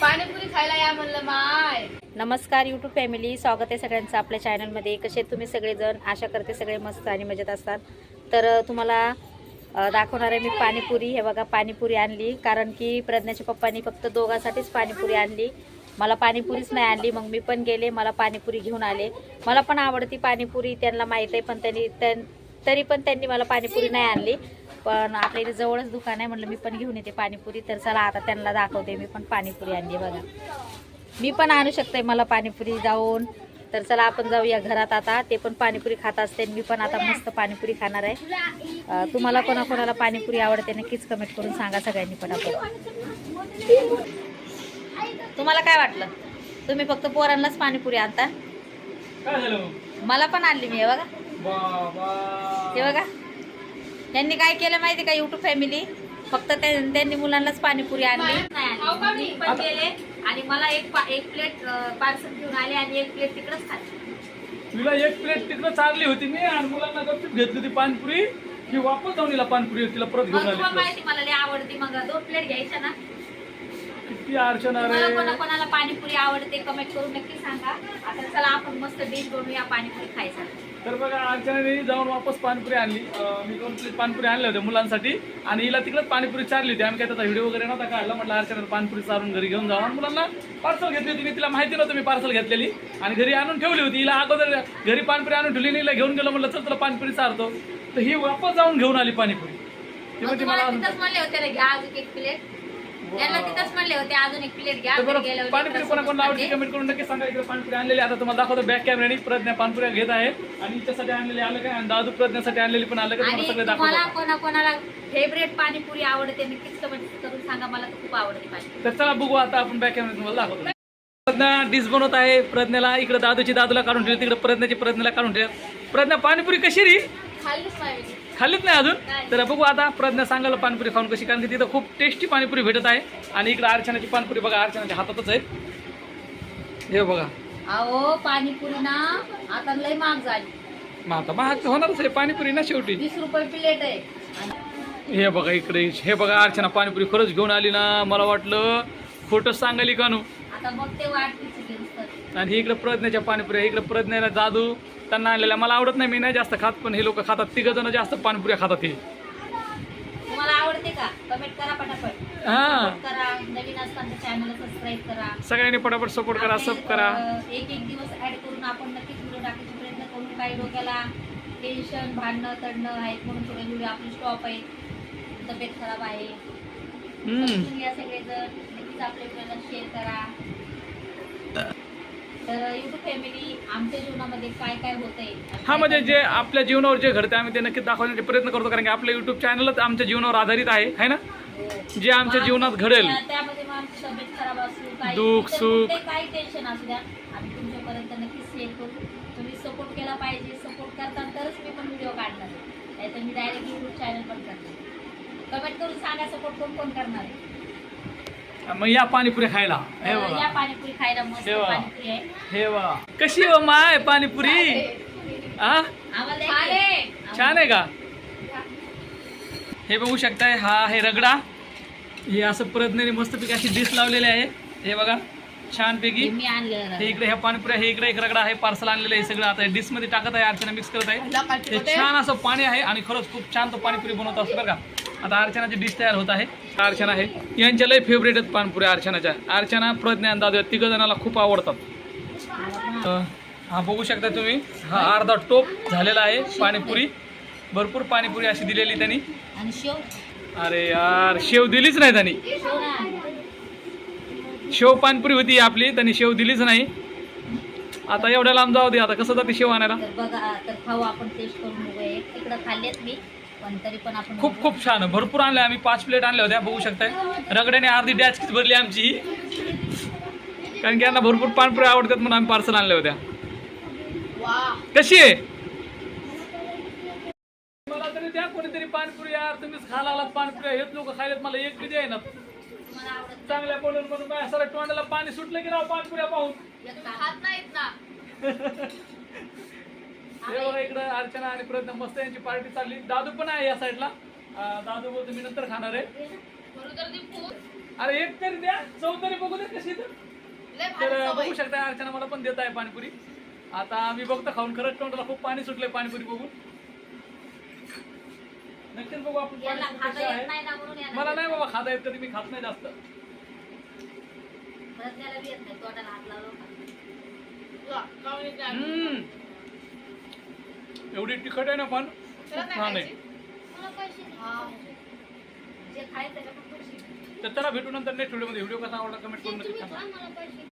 पाणीपुरी खायला या म्हणलं माय. नमस्कार यूट्यूब फॅमिली स्वागत आहे सगळ्यांचं आपल्या चॅनलमध्ये कसे तुम्ही सगळेजण? आशा करते सगळे मस्त आणि मजेत असतात. तर तुम्हाला दाखवणार आहे मी पाणीपुरी. हे बघा पाणीपुरी आणली. कारण की प्रज्ञाच्या पप्पांनी फक्त दोघांसाठीच पाणीपुरी आणली. मला पाणीपुरीच नाही आणली. मग मी पण गेले. मला पाणीपुरी घेऊन आले. मला पण आवडती पाणीपुरी. त्यांना माहीत आहे पण त्यांनी त्यां तरी पण त्यांनी मला पाणीपुरी नाही आणली. पण आपल्या इथे जवळच दुकान आहे म्हटलं मी पण घेऊन येते पाणीपुरी. तर चला आता त्यांना दाखवते मी पण पाणीपुरी आणली बघा. मी पण आणू शकते मला पाणीपुरी जाऊन. तर चला आपण जाऊया घरात आता. ते पण पाणीपुरी खात असते मी पण आता मस्त पाणीपुरी खाणार आहे. तुम्हाला कोणाकोणाला पाणीपुरी आवडते नक्कीच कमेंट करून सांगा सगळ्यांनी पटापट. तुम्हाला काय वाटलं? तुम्ही फक्त पोरांनाच पाणीपुरी आणता? मला पण आणली मी हे बघा. हे बघा. त्यांनी काय केलं माहिती का युट्यूब फॅमिली फक्त त्या- त्यांनी मुलांनाच पाणीपुरी आणली. नाही आणली. मी पण गेले आणि मला एक प्लेट पार्सल घेऊन आले आणि एक प्लेट तिकडच खाल्ली. तुला एक प्लेट तिकडं चारली होती मी आणि मुलांना गपचूप घेतली होती पानपुरी की वापस जाऊन तिला पानपुरी तिला परत घेऊन आली माहिती मला लय आवडते. मग दोन प्लेट घ्यायच्या ना. किती कोणा रे कोणाला पाणीपुरी आवडते कमेंट करून नक्की सांगा. आता चला आपण मस्त डिश बनवूया पाणीपुरी खायचा तर बघा अर्चनाने जाऊन वापस पानपुरी आणली. मी दोन प्लेट पानपुरी आणल्या होत्या मुलांसाठी. आणि हिला तिकडे पाणीपुरी चारली होती. आम्ही काय त्याचा व्हिडिओ वगैरे नव्हता काढला. म्हटलं अर्चना पानपुरी चारून घरी घेऊन जाऊ. आणि मुलांना पार्सल घेतली होती. मी तिला माहिती नव्हतं मी पार्सल घेतलेली. आणि घरी आणून ठेवली होती. हिला अगोदर घरी पानपुरी आणून ठेवली हिला घेऊन गेलो. म्हटलं चल तुला पानपुरी चारतो. तर ही वापस जाऊन घेऊन आली पाणीपुरी. ती म्हणजे मला तिथंच म्हणले होते ना घ्या अजून एक प्लेट त्यांना तिथंच म्हणले होते अजून एक प्लेट घ्या तर घरी बरं गेल्यावर पाणीपुरी कोणा कोणाला आवडते कमेंट करून नक्की सांगा. इकडे पाणीपुरी आणलेली आता तुम्हाला दाखवतो बॅक कॅमेराने प्रज्ञा पाणपुऱ्या घेत आहे. आणि हिच्यासाठी आणलेली आलं काय? आणि दादू प्रज्ञासाठी आणलेली पण आलं आणि तुम्हाला सगळे तुम्हाला दाखवतो. कोणा कोणाला फेवरेट पाणीपुरी आवडते नक्कीच कमेंट करून सांगा. मला तर खूप आवडते पाणी तर चला बघू आता आपण बॅक कॅमेरा तुम्हाला दाखवतो. प्रज्ञा डिश बनवत आहे. प्रज्ञाला इकडे दादूची दादूला काढून ठेवली तिकडे प्रज्ञाची प्रज्ञाला काढून ठेवली प्रज्ञा पाणीपुरी कशी री? खाल्लीच नाही अजून? तर बघू आता प्रज्ञा सांगायला पाणीपुरी खाऊन कशी कारण की तिथं खूप टेस्टी पाणीपुरी भेटत आहे. आणि इकडे अर्चनाची पाणीपुरी बघा अर्चनाच्या हातातच आहे हे बघा. अहो पाणीपुरी ना आता लय महाग झाली. मग आता महाग होणारच आहे पाणीपुरी ना शेवटी. वीस रुपये प्लेट आहे. हे बघा इकडे हे बघा अर्चना पाणीपुरी खरंच घेऊन आली ना मला वाटलं खोटं सांगायली का नू? आता आणि इकडे प्रज्ञाच्या पाणीपुऱ्या इकडे प्रज्ञाला जादू त्यांना आणलेल्या. मला आवडत नाही मी नाही जास्त खात पण हे लोक खातात. तिघ जण जास्त पाणीपुऱ्या खातात हे. तुम्हाला आवडते का? कमेंट करा पटापट. हा. करा. नवीन असताना चॅनल सबस्क्राईब करा. सगळ्यांनी पटापट सपोर्ट करा सब करा. एक एक दिवस ऍड करून आपण नक्कीच व्हिडिओ टाकायचा प्रयत्न करू. काही डोक्याला टेन्शन भांडणं तडणं आहेत म्हणून थोडे व्हिडिओ आपले स्टॉप आहेत. तब्येत खराब आहे. सगळेजण नक्कीच आपल्या व्हिडिओला शेअर करा. तर युट्यूब फॅमिली आमच्या जीवनामध्ये काय काय होतंय? हा म्हणजे जे आपल्या जीवनावर जे घडते आम्ही ते नक्कीच दाखवण्याचे प्रयत्न करतो कारण की आपलं युट्यूब चॅनलच आमच्या जीवनावर आधारित आहे है ना? जे आमच्या जीवनात घडेल. त्या- त्यामध्ये मग आमची तब्येत खराब असू काही दुःख, इतर सुख. कुठले काही टेन्शन असू द्या आम्ही तुमच्यापर्यंत नक्कीच शेअर करू. तुम्ही सपोर्ट केला पाहिजे सपोर्ट करता तरच मी पण व्हिडिओ काढणार. नाही तर मी डायरेक्ट युट्यूब चॅनल पण करते कमेंट करून सांगा सपोर्ट कोण कोण करणार आहे? मग या पाणीपुरी खायला. हे तर बघा. या पाणीपुरी खायला मस्त हे. पाणीपुरी आहे. हे बघा. कशी हो माय पाणीपुरी? हा आम्हाला छान. आहे. का? हे बघू शकताय हा आहे रगडा. हे असं प्रज्ञेने मस्तपैकी अशी डिश लावलेली आहे. हे बघा छानपैकी. हे मी आणलेलं हे इकडे ह्या पाणीपुऱ्या हे इकडे एक रगडा आहे पार्सल आणलेलं आहे सगळं आता डिशमध्ये टाकत आहे अर्चना मिक्स करत आहे. हे छान असं पाणी आहे आणि खरंच खूप छान तो पाणीपुरी बनवत असतो बरं का. आता अर्चनाची डिश तयार होत आहे. अर्चना आहे. यांच्या लय फेवरेट आहेत पाणीपुऱ्या अर्चनाच्या. अर्चना प्रज्ञा आणि दादू तिघ जणाला खूप आवडतात. हा बघू शकता तुम्ही. हा अर्धा टोप झालेला आहे पाणीपुरी. भरपूर पाणीपुरी अशी दिलेली त्यांनी. अरे यार शेव दिलीच नाही त्यांनी. शेव पाणपुरी होती आपली त्यांनी शेव दिलीच नाही. आता एवढ्या लांब जाऊ दे आता कसं जाते शेव आणायला? बघा तर खाऊ आपण टेस्ट करून पण तरी पण आपण खूप खूप छान. भरपूर आणले आम्ही. पाच प्लेट आणल्या होत्या बघू शकताय. रगड्याने अर्धी डॅच भरली आमची. कारण की यांना भरपूर पाणपुरी आवडतात म्हणून आम्ही पार्सल आणल्या होत्या. कशी आहे? मला तरी द्या कोणीतरी पाणपुरी यार. तुम्हीच खायला लागलात पाणपुरी हेच लोक खायलेत. मला एक बी द्याय ना तुम्हाला आवडत चांगल्या बोलून म्हणून काय सर तोंडाला पाणी सुटलं की राव पाणपुऱ्या पाहून. खात नाहीत ना. हे बघा इकडं अर्चना आणि प्रयत्न मस्त यांची पार्टी चालली. दादू पण आहे या साईडला दादू बोलतो मी नंतर खाणार आहे. अरे एक तरी द्या. चव तरी बघू दे कशी तर. तर बघू. शकता अर्चना मला पण देत आहे पाणीपुरी. आता मी बघतो खाऊन खरंच तोंडाला खूप पाणी सुटलंय पाणीपुरी बघून. नक्कीच बघू आपण पाणीपुरी आहे. मला नाही बाबा खाता येत कधी मी खात नाही जास्त. भरण्याला बी येत नाही तोंडाला हात लावून खातो. वा, खाऊन येते आम्ही. हम्म. एवढी तिखट आहे ना पण? खूप छान आहे? हा. तर चला भेटू नंतर नेक्स्ट व्हिडिओमध्ये व्हिडिओ कसा आवडला कमेंट करून नक्की सांगा.